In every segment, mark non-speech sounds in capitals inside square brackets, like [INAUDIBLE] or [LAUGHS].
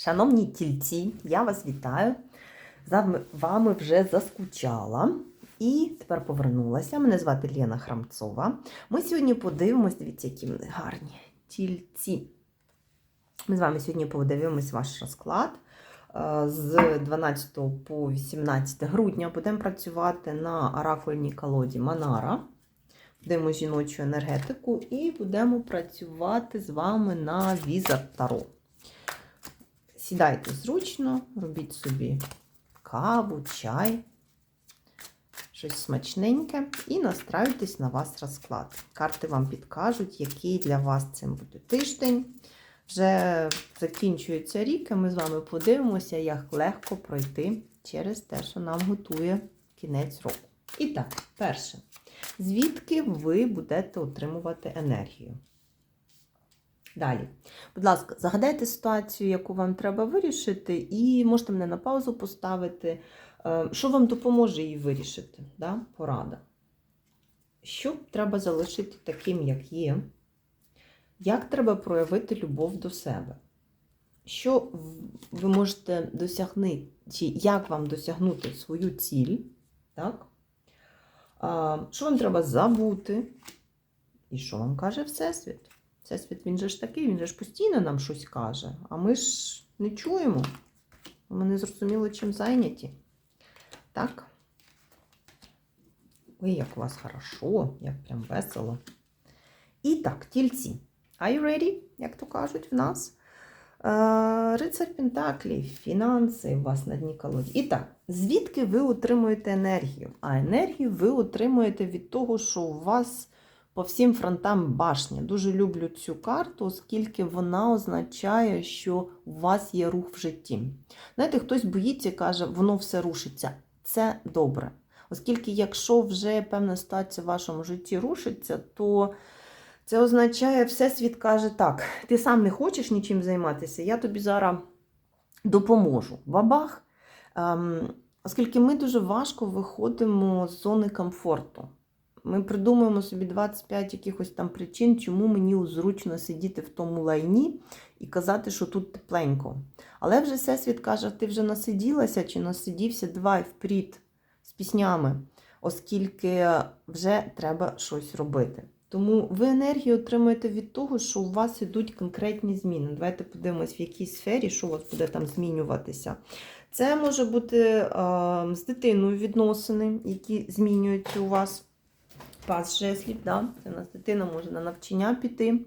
Шановні тільці, я вас вітаю. За вами вже заскучала. І тепер повернулася. Мене звати Лена Храмцова. Ми сьогодні подивимось, дивіться, які вони гарні тільці. Ми з вами сьогодні подивимось ваш розклад. Е, З 12 по 18 грудня будемо працювати на оракульній колоді Манара. Будемо жіночу енергетику і будемо працювати з вами на віза Таро. Сідайте зручно, робіть собі каву, чай, щось смачненьке, і настраюйтесь на вас розклад. Карти вам підкажуть, який для вас цим буде тиждень. Вже закінчується рік, і ми з вами подивимося, як легко пройти через те, що нам готує кінець року. І так, перше. Звідки ви будете отримувати енергію? Далі. Будь ласка, загадайте ситуацію, яку вам треба вирішити, і можете мене на паузу поставити. Е, Що вам допоможе її вирішити? Да? Порада. Що треба залишити таким, як є? Як треба проявити любов до себе? Що ви можете досягнути, як вам досягнути свою ціль? Так? Що вам треба забути? І що вам каже Всесвіт? Всесвіт, він же ж такий, він же ж постійно нам щось каже, а ми ж не чуємо. Ми не зрозуміли, чим зайняті. Так? Ой, як у вас хорошо, як прям весело. І так, тільці. Are you ready, як то кажуть в нас? Е, Рицар Пентаклів, фінанси у вас на дні колоді. І так, звідки ви отримуєте енергію? А енергію ви отримуєте від того, що у вас по всім фронтам башня. Дуже люблю цю карту, оскільки вона означає, що у вас є рух в житті. Знаєте, хтось боїться і каже, воно все рушиться. Це добре. Оскільки, якщо вже певна ситуація в вашому житті рушиться, то це означає, Всесвіт каже, так, ти сам не хочеш нічим займатися, я тобі зараз допоможу. Бабах. Ем, оскільки ми дуже важко виходимо з зони комфорту. Ми придумуємо собі 25 якихось там причин, чому мені зручно сидіти в тому лайні і казати, що тут тепленько. Але вже Всесвіт каже, ти вже насиділася чи насидівся, давай впрід з піснями, оскільки вже треба щось робити. Тому ви енергію отримуєте від того, що у вас ідуть конкретні зміни. Давайте подивимось, в якій сфері, що у вас буде там змінюватися. Це може бути е, з дитиною відносини, які змінюються у вас. Пас жеслів, да? це у нас дитина може на навчання піти.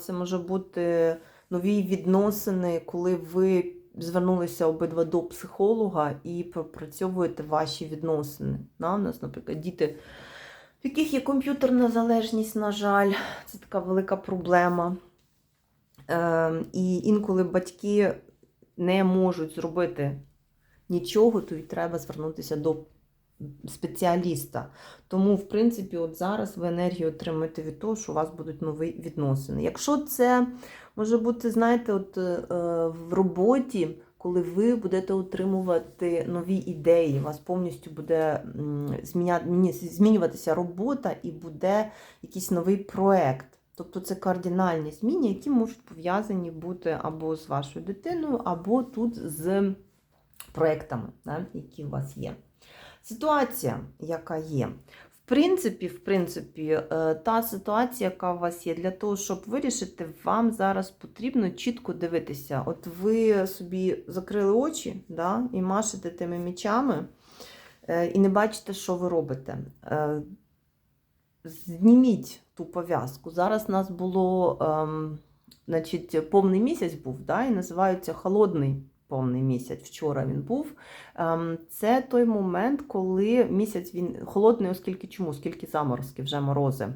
Це може бути нові відносини, коли ви звернулися обидва до психолога і пропрацьовуєте ваші відносини. Да? У нас, наприклад, діти в яких є комп'ютерна залежність, на жаль, це така велика проблема. Е, і інколи батьки не можуть зробити нічого, то й треба звернутися до спеціаліста. Тому, в принципі, от зараз ви енергію отримуєте від того, що у вас будуть нові відносини. Якщо це може бути, знаєте, от е, в роботі коли ви будете отримувати нові ідеї, у вас повністю буде змінюватися робота і буде якийсь новий проект. Тобто це кардинальні зміни, які можуть пов'язані бути або з вашою дитиною, або тут з проектами, які у вас є. Ситуація, яка є. В принципі, в принципі, та ситуація, яка у вас є, для того, щоб вирішити, вам зараз потрібно чітко дивитися. От ви собі закрили очі да, і машете тими мічами, е, і не бачите, що ви робите. Е, зніміть ту пов'язку. Зараз у нас було, ем, значить, повний місяць був, да, і називається холодний повний місяць. Вчора він був. Ем, це той момент, коли місяць він холодний, оскільки чому? Оскільки заморозки, вже морози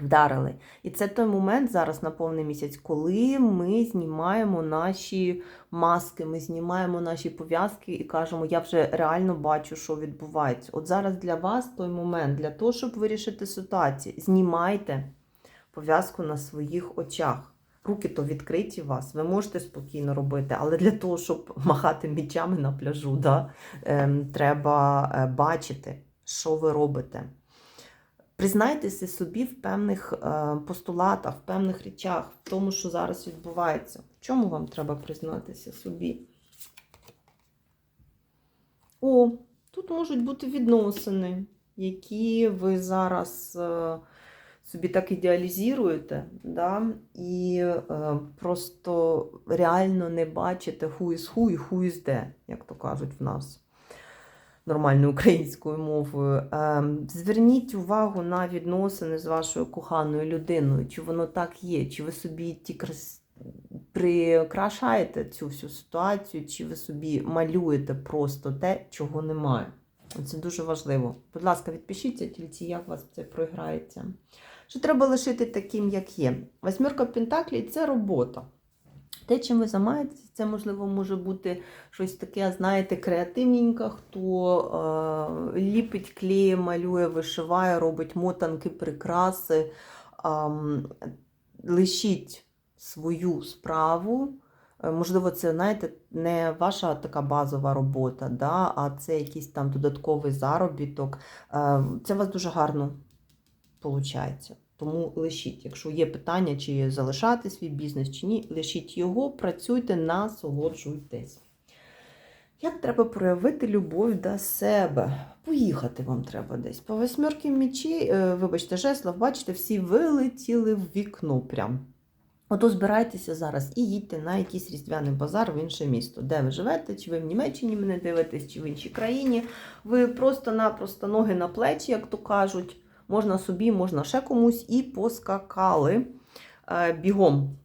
вдарили. І це той момент зараз на повний місяць, коли ми знімаємо наші маски, ми знімаємо наші пов'язки і кажемо, я вже реально бачу, що відбувається. От зараз для вас той момент, для того, щоб вирішити ситуацію, знімайте пов'язку на своїх очах. Руки то відкриті у вас, ви можете спокійно робити, але для того, щоб махати мічами на пляжу, да, ем, треба е, бачити, що ви робите. Признайтеся собі в певних е, постулатах, в певних речах, в тому, що зараз відбувається. В чому вам треба признатися собі? О, тут можуть бути відносини, які ви зараз е, собі так ідеалізуєте, да? і е, просто реально не бачите who is who і who is де, як то кажуть в нас нормальною українською мовою. Е, зверніть увагу на відносини з вашою коханою людиною, чи воно так є, чи ви собі ті крас... прикрашаєте цю всю ситуацію, чи ви собі малюєте просто те, чого немає. Це дуже важливо. Будь ласка, відпишіться тільці, як у вас це проіграється. Що треба лишити таким, як є. Восьмірка Пентаклей це робота. Те, чим ви займаєтеся, це, можливо, може бути щось таке, знаєте, креативненьке, хто е, ліпить клеє, малює, вишиває, робить мотанки, прикраси. Е, лишіть свою справу. Е, Можливо, це, знаєте, не ваша така базова робота, да, а це якийсь там додатковий заробіток. Е, Це вас дуже гарно виходить. Тому лишіть, якщо є питання, чи залишати свій бізнес, чи ні, лишіть його, працюйте, насолоджуйтесь. Як треба проявити любов до себе? Поїхати вам треба десь. По восьмерки мечей, е, вибачте, жеслов, бачите, всі вилетіли в вікно прям. Ото збирайтеся зараз і їдьте на якийсь різдвяний базар в інше місто, де ви живете, чи ви в Німеччині мене дивитесь, чи в іншій країні. Ви просто-напросто ноги на плечі, як то кажуть, можна собі, можна ще комусь, і поскакали е, бігом.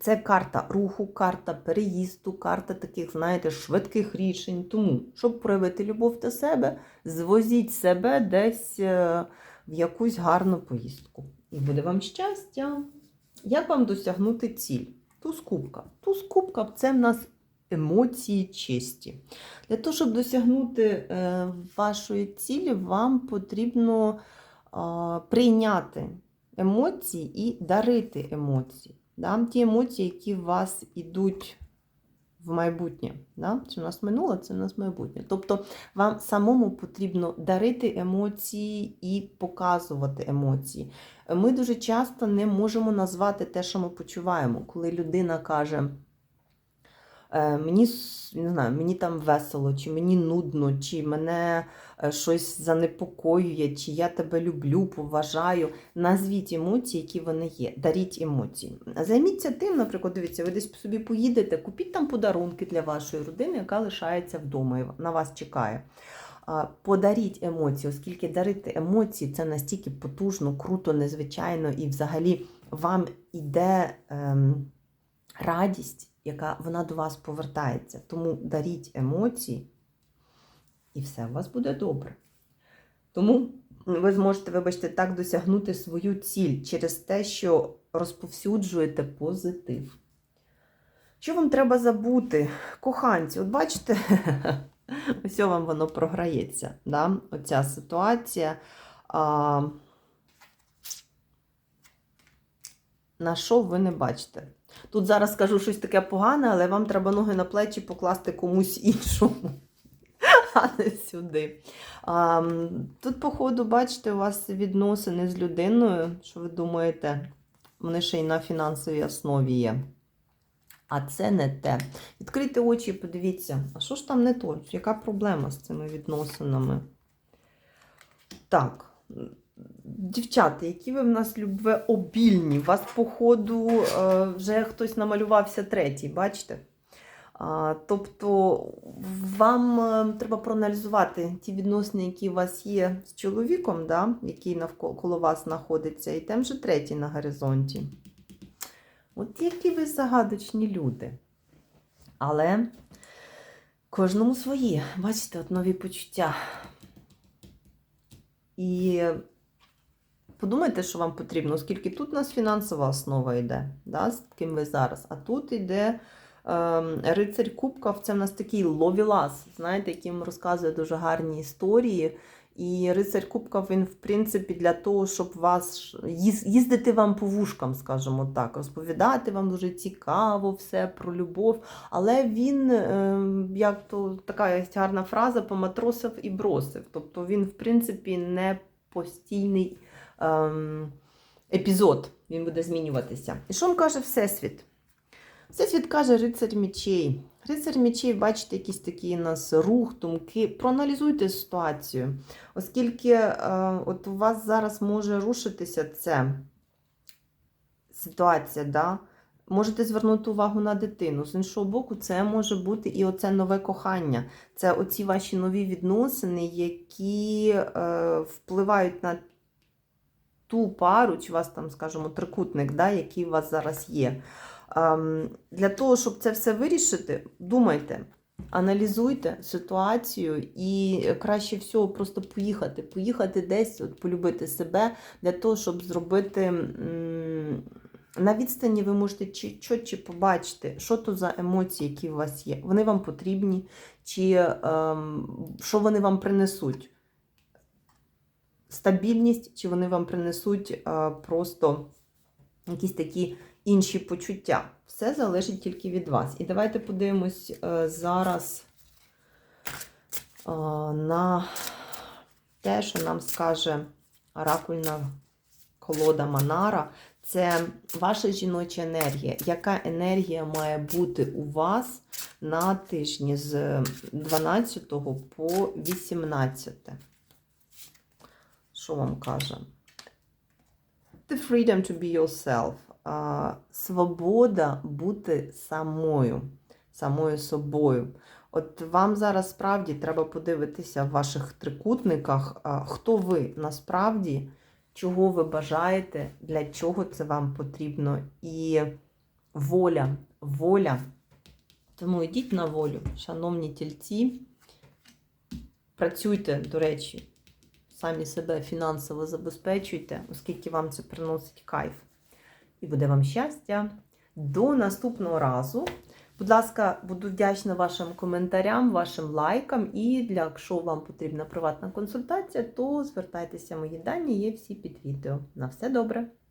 Це карта руху, карта переїзду, карта таких, знаєте, швидких рішень. Тому, щоб проявити любов до себе, звозіть себе десь е, в якусь гарну поїздку. І буде вам щастя. Як вам досягнути ціль? Туз кубка. Туз кубка це в нас емоції чисті. Для того, щоб досягнути е, вашої цілі, вам потрібно прийняти емоції і дарити емоції. Да? Ті емоції, які в вас ідуть в майбутнє. Да? Це в нас минуле, це в нас майбутнє. Тобто вам самому потрібно дарити емоції і показувати емоції. Ми дуже часто не можемо назвати те, що ми почуваємо, коли людина каже. «Е, Мені не знаю, мені там весело, чи мені нудно, чи мене е, щось занепокоює, чи я тебе люблю, поважаю. Назвіть емоції, які вони є. Даріть емоції. Займіться тим, наприклад, дивіться, ви десь собі поїдете, купіть там подарунки для вашої родини, яка лишається вдома і на вас чекає. Подаріть емоції, оскільки дарити емоції це настільки потужно, круто, незвичайно, і взагалі вам іде ем, радість, яка вона до вас повертається. Тому даріть емоції, і все у вас буде добре. Тому ви зможете, вибачте, так досягнути свою ціль через те, що розповсюджуєте позитив. Що вам треба забути? Коханці, от бачите, [LAUGHS] ось вам воно програється. Да? Оця ситуація. А, на що ви не бачите? Тут зараз скажу щось таке погане, але вам треба ноги на плечі покласти комусь іншому, [LAUGHS] а не сюди. А, тут, походу, бачите, у вас відносини з людиною, що ви думаєте, вони ще й на фінансовій основі є. А це не те. Відкрийте очі і подивіться, а що ж там не то? Яка проблема з цими відносинами? Так. Дівчата, які ви в нас любвеобільні, у вас, походу, е, вже хтось намалювався третій, бачите? Тобто вам е, треба проаналізувати ті відносини, які у вас є з чоловіком, да, який навколо коло вас знаходиться, і там же третій на горизонті. От які ви загадочні люди. Але кожному свої. Бачите, от нові почуття. І подумайте, що вам потрібно, оскільки тут у нас фінансова основа йде, да, з ким ви зараз. А тут йде ем, рицарь Кубков, це в нас такий ловілас, знаєте, яким розказує дуже гарні історії. І рицарь Кубков, він, в принципі, для того, щоб вас їздити вам по вушкам, скажімо так, розповідати вам дуже цікаво все про любов. Але він, е, як то така гарна фраза, поматросив і бросив. Тобто він, в принципі, не постійний ем, епізод. Він буде змінюватися. І що вам каже Всесвіт? Всесвіт каже рицарь мечей. Рицар мечей, бачите, якийсь такий у нас рух, думки. Проаналізуйте ситуацію, оскільки е, от у вас зараз може рушитися це ситуація, да? можете звернути увагу на дитину. З іншого боку, це може бути і оце нове кохання. Це оці ваші нові відносини, які е, впливають на ту пару, чи у вас там, скажімо, трикутник, да, який у вас зараз є. Ем, для того, щоб це все вирішити, думайте. Аналізуйте ситуацію і краще всього просто поїхати. Поїхати десь, от, полюбити себе для того, щоб зробити на відстані ви можете чітче побачити, що то за емоції, які у вас є. Вони вам потрібні, чи ем, що вони вам принесуть. Стабільність, чи вони вам принесуть е, просто якісь такі інші почуття. Все залежить тільки від вас. І давайте подивимось е, зараз е, на те, що нам скаже оракульна колода Манара. Це ваша жіноча енергія. Яка енергія має бути у вас на тижні з 12 по 18? Що вам каже? The freedom to be yourself. Свобода бути самою, самою собою. От вам зараз справді треба подивитися в ваших трикутниках, хто ви насправді, чого ви бажаєте, для чого це вам потрібно. І воля, воля. Тому йдіть на волю, шановні тільці. Працюйте, до речі, самі себе фінансово забезпечуйте, оскільки вам це приносить кайф. І буде вам щастя. До наступного разу. Будь ласка, буду вдячна вашим коментарям, вашим лайкам. І для, якщо вам потрібна приватна консультація, то звертайтеся, мої дані є всі під відео. На все добре!